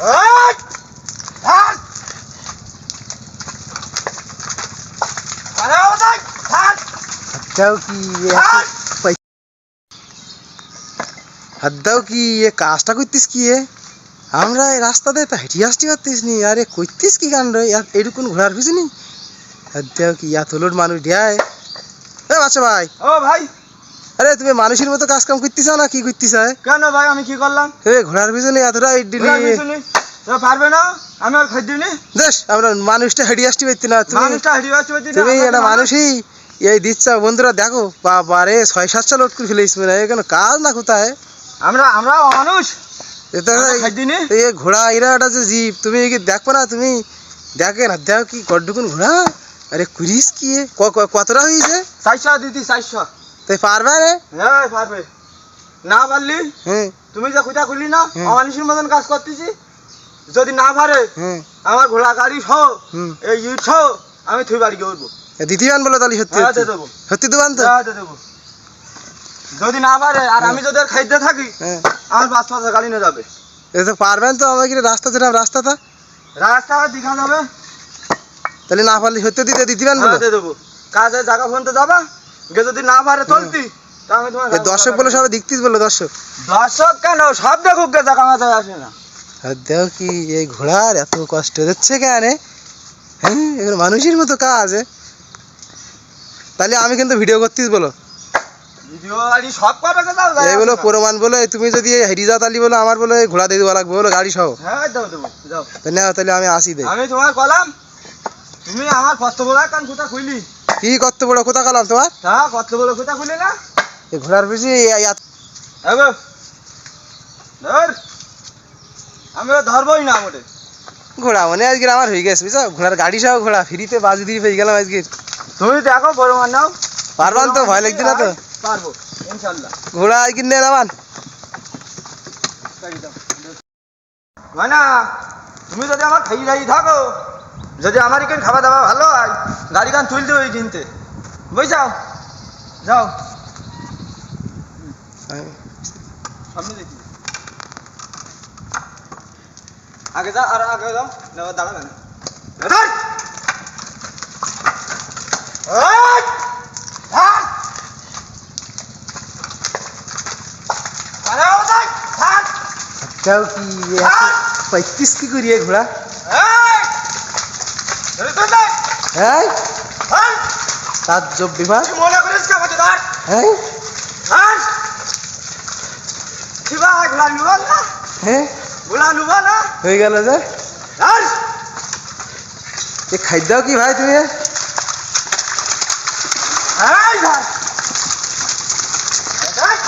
এই! থাক! আরে ও দেখ, থাক! দাও কি এ থাক! হাত দাও কি এ কাজটা করতিস কি এ আমরা এই রাস্তাতে তা হেঁটে আসতে পারতিস নি আরে করতিস কি কাণ্ড এরকম ঘোরার পিছনি হাত দাও কি এত লোড মানুষ দেয় এ বাচ্চা ভাই ও ভাই আরে তুমি মানুষের মতো কাজ কাম করতিস না কি করতিস কেন ভাই আমি কি করলাম এ ঘোড়ার পিছনে এতটা ইডলি ঘোড়ার পিছনে? তো পারবে না? আমি আর খাই দিইনি দেশ আমরা মানুষটা হেঁটে আসতে পারতি না। তুমি মানুষটা না, তুমি আমরা মানুষই এই দিচ্ছ বন্ধুরা দেখো বাবা রে ছয় সাতটা লোড করে মানে এখানে কাজ না কোথায়? আমরা আমরা মানুষ আমরা ঘোড়া এরা যে জীব তুমি কি দেখো না তুমি? দেখে না দেখো কি কড্ডুকুন ঘোড়া? আরে কুড়িস কি কতটা হয়েছে? চারশো দিদি চারশো। তাই পারবে রে? হ্যাঁ পারবে। না পারলি? হ্যাঁ। তুমি যে খুঁজা খুললি না হুম। মতন কাজ করতেছি? যদি না পারে আমার ঘোড়া গাড়ি সহ এই ইট সহ আমি থুই বাড়ি উঠবো দ্বিতীয়বার বলো তাহলে সত্যি সত্যি। দেবান তো? যদি না পারে আর আমি যদি আর খাইতে থাকি হ্যাঁ। আমার পাঁচ পাঁচ গাড়ি নিয়ে যাবে। এ তো পারবেন তো আমাকে রাস্তা যেটা রাস্তাটা? রাস্তা দেখা যাবে। তাহলে না পারলে সত্যি দিতে দিদিবেন বলো? হ্যাঁ দিয়ে দেবো। কাজে জায়গা ফোন তো যাবা। গে যদি না পারে চলতি দর্শক বলে সবাই দেখতিস বলো দর্শক। দর্শক কেন? সব দেখুক গে জায়গা মাথায় আসে না। আর দেখো কি এই ঘোড়ার? এত কষ্ট হচ্ছে কেন? হ্যাঁ এগুলো মানুষের মতো কাজ। এ। তাহলে আমি কিন্তু ভিডিও করতিস বলো। এই প্রমাণ বলো তুমি যদি যাও তাহলে বলো আমার বলো এই ঘোড়া দিয়ে দেওয়া লাগবে বলো গাড়ি সহ। হ্যাঁ নাও তাহলে আমি আসি দেই। আমি তোমার কলাম। তুমি আমার কত বড় কান খুলি কি করতে বড় কোথা কালাম তোমার? তা কত বড় খুলি না? এই ঘোড়ার ধর। আমি ও ধরবই না মোটে ঘোড়া মানে আজকে আমার হয়ে গেছে বুঝছ? ঘোড়ার গাড়ি সহ ঘোড়া ফ্রিতে বাজি দিয়ে পেয়ে গেলাম আজকে। তুমি দেখো পরিমাণ নাও। পারবান তো ভয় লাগছে না তো? পারব ইনশাল্লাহ। ঘোড়া আজকে নিয়ে যাবান না তুমি যদি আমার খাই খাই থাকো যদি আমার এখানে খাওয়া দাওয়া ভালো হয় গাড়ি গান তুলতে ওই কিনতে। বুঝছাও যাও সামনে দেখি আগে যা আর আগে যাও না দাঁড়াবে না দাঁড়ান! এই! থাক! আরে ও দেখ! থাক! যাও কি পঁয়ত্রিশ কি করি এই ঘোড়া এই! ধরে তো দেখ! হ্যাঁ এই! তার যোগ বিভাগ তুই মনে করিস কি আমাকে ধর? হ্যাঁ হ্যাঁ? শিবা, গুলা নিবা না? হ্যাঁ গুলা নিবা না? হয়ে গেল যে ধর! এ খাদ্য কি ভাই তুমি এই ধর! এই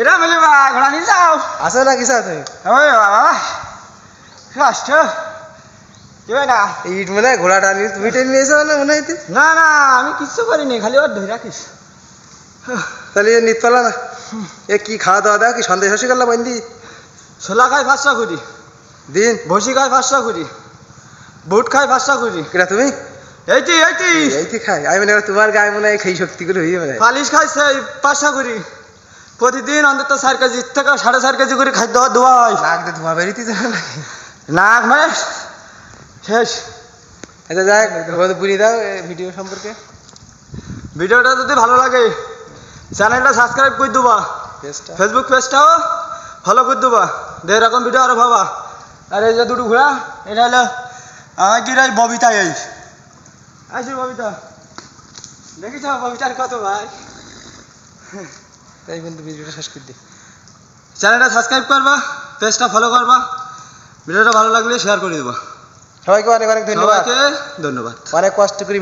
এরা বলে বা ঘোড়া নিয়ে যাও। আসো না কিসা তুমি ওই বাবা কষ্ট কি হয় না ইট মানে ঘোড়া টানি তুমি টেনে নিয়েছো না মনে হইতে না না আমি কিচ্ছু করিনি খালি ওর ধরে রাখিস। তাহলে এ নিতলা না। এ কি খাওয়া দাওয়া দাও কি সন্দেশ হসি করলা বন্দি? ছোলা খাই পাঁচটা করি দিন। ভসি খাই পাঁচটা করি বুট খাই পাঁচটা করি কেটা তুমি? এইটি এইটি। এইতে খাই। আমি মনে তোমার গায়ে মনে হয় খেয়ে শক্তি করে হয়ে। মানে পালিশ খাই সেই পাঁচটা করি প্রতিদিন অন্তত চার কেজি থেকে সাড়ে চার কেজি করে খাদ্য দেওয়া হয় নাক দিয়ে ধোঁয়া বেরিতে যাবে নাকি মানে শেষ। আচ্ছা যাই পুরি দাও ভিডিও সম্পর্কে। ভিডিওটা যদি ভালো লাগে চ্যানেলটা সাবস্ক্রাইব করে দেবা। ফেসবুক পেজটাও ফলো করে দেবা। দে এরকম ভিডিও আরও ভাবা। আর এই যে দুটো ঘোড়া এটা হলো আমার কি রাই ববিতা এই। আসি ববিতা। দেখিছ ববিতার কত ভাই। তাই কিন্তু ভিডিওটা শেষ করে দিই। চ্যানেলটা সাবস্ক্রাইব করবা পেজটা ফলো করবা ভিডিওটা ভালো লাগলে শেয়ার করে দেবা। সবাইকে অনেক অনেক ধন্যবাদ। ধন্যবাদ। অনেক কষ্ট করে